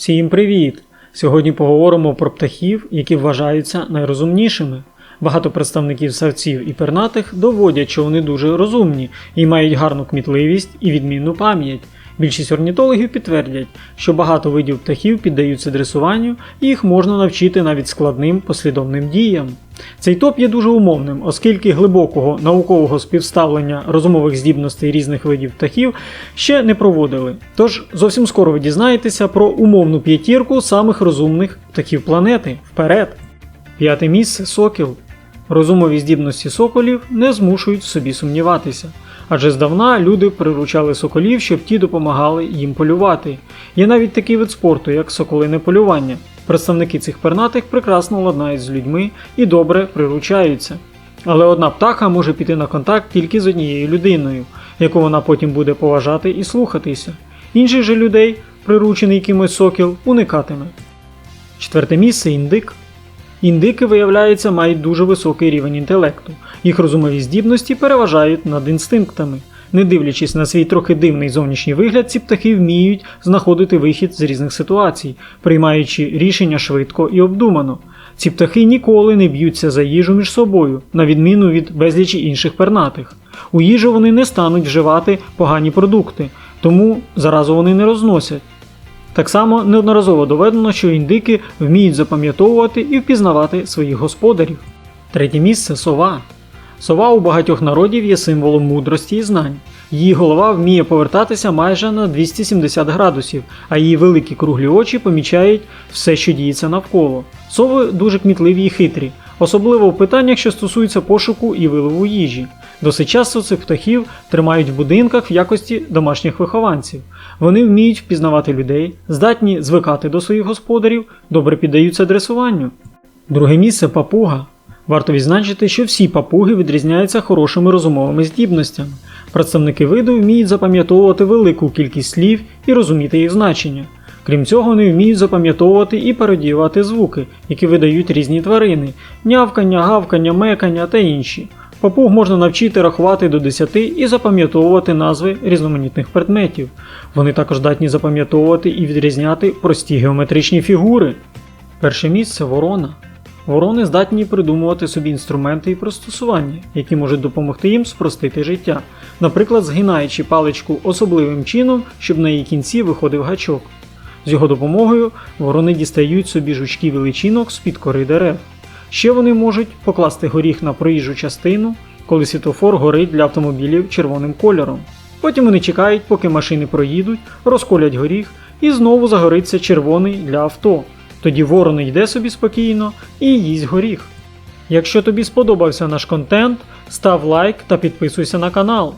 Всім привіт! Сьогодні поговоримо про птахів, які вважаються найрозумнішими. Багато представників савців і пернатих доводять, що вони дуже розумні і мають гарну кмітливість і відмінну пам'ять. Більшість орнітологів підтвердять, що багато видів птахів піддаються дресуванню і їх можна навчити навіть складним послідовним діям. Цей топ є дуже умовним, оскільки глибокого наукового співставлення розумових здібностей різних видів птахів ще не проводили. Тож зовсім скоро ви дізнаєтеся про умовну п'ятірку самих розумних птахів планети. Вперед! П'яте місце сокіл. Розумові здібності соколів не змушують собі сумніватися. Адже здавна люди приручали соколів, щоб ті допомагали їм полювати. Є навіть такий вид спорту, як соколине полювання. Представники цих пернатих прекрасно ладнають з людьми і добре приручаються. Але одна птаха може піти на контакт тільки з однією людиною, яку вона потім буде поважати і слухатися. Інших же людей, приручений кимось сокіл, уникатиме. Четверте місце індик. Індики, виявляється, мають дуже високий рівень інтелекту. Їх розумові здібності переважають над інстинктами. Не дивлячись на свій трохи дивний зовнішній вигляд, ці птахи вміють знаходити вихід з різних ситуацій, приймаючи рішення швидко і обдумано. Ці птахи ніколи не б'ються за їжу між собою, на відміну від безлічі інших пернатих. У їжу вони не стануть вживати погані продукти, тому заразу вони не розносять. Так само неодноразово доведено, що індики вміють запам'ятовувати і впізнавати своїх господарів. Третє місце сова. Сова у багатьох народів є символом мудрості і знань. Її голова вміє повертатися майже на 270 градусів, а її великі круглі очі помічають все, що діється навколо. Сови дуже кмітливі і хитрі, особливо в питаннях, що стосуються пошуку і вилову їжі. Досить часто цих птахів тримають в будинках в якості домашніх вихованців. Вони вміють впізнавати людей, здатні звикати до своїх господарів, добре піддаються дресуванню. Друге місце папуга. Варто відзначити, що всі папуги відрізняються хорошими розумовими здібностями. Представники виду вміють запам'ятовувати велику кількість слів і розуміти їх значення. Крім цього, вони вміють запам'ятовувати і пародіювати звуки, які видають різні тварини нявкання, гавкання, мекання та інші. Папуг можна навчити рахувати до 10 і запам'ятовувати назви різноманітних предметів. Вони також здатні запам'ятовувати і відрізняти прості геометричні фігури. Перше місце ворона. Ворони здатні придумувати собі інструменти і пристосування, які можуть допомогти їм спростити життя, наприклад, згинаючи паличку особливим чином, щоб на її кінці виходив гачок. З його допомогою ворони дістають собі жучки величинок з-під кори дерев. Ще вони можуть покласти горіх на проїжджу частину, коли світофор горить для автомобілів червоним кольором. Потім вони чекають, поки машини проїдуть, розколять горіх і знову загориться червоний для авто. Тоді ворон йде собі спокійно і їсть горіх. Якщо тобі сподобався наш контент, став лайк та підписуйся на канал.